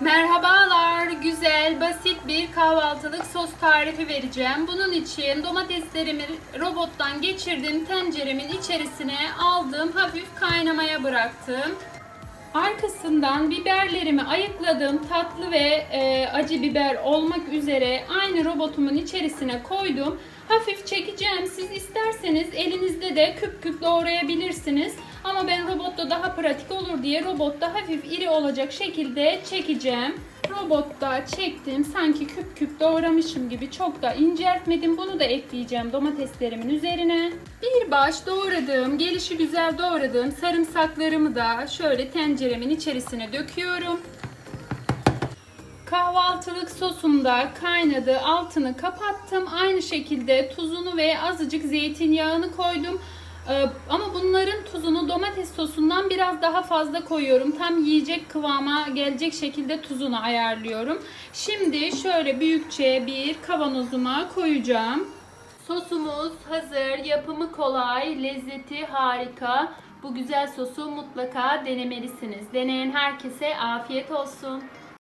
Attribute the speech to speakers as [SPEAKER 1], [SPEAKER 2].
[SPEAKER 1] Merhabalar, güzel, basit bir kahvaltılık sos tarifi vereceğim. Bunun için domateslerimi robottan geçirdim, tenceremin içerisine aldım, hafif kaynamaya bıraktım. Arkasından biberlerimi ayıkladım, tatlı ve e, acı biber olmak üzere aynı robotumun içerisine koydum. Hafif çekeceğim. Siz isterseniz elinizde de küp küp doğrayabilirsiniz. Ama ben robotta daha pratik olur diye robotta hafif iri olacak şekilde çekeceğim. Robotta çektim. Sanki küp küp doğramışım gibi çok da inceltmedim. Bunu da ekleyeceğim domateslerimin üzerine. Bir baş doğradığım, gelişi güzel doğradığım sarımsaklarımı da şöyle tenceremin içerisine döküyorum. Kahvaltılık sosum da kaynadı. Altını kapattım. Aynı şekilde tuzunu ve azıcık zeytinyağını koydum. Ee, Ama bunların tuzunu domates sosundan biraz daha fazla koyuyorum. Tam yiyecek kıvama gelecek şekilde tuzunu ayarlıyorum. Şimdi şöyle büyükçe bir kavanozuma koyacağım. Sosumuz hazır. Yapımı kolay, lezzeti harika. Bu güzel sosu mutlaka denemelisiniz. Deneyen herkese afiyet olsun.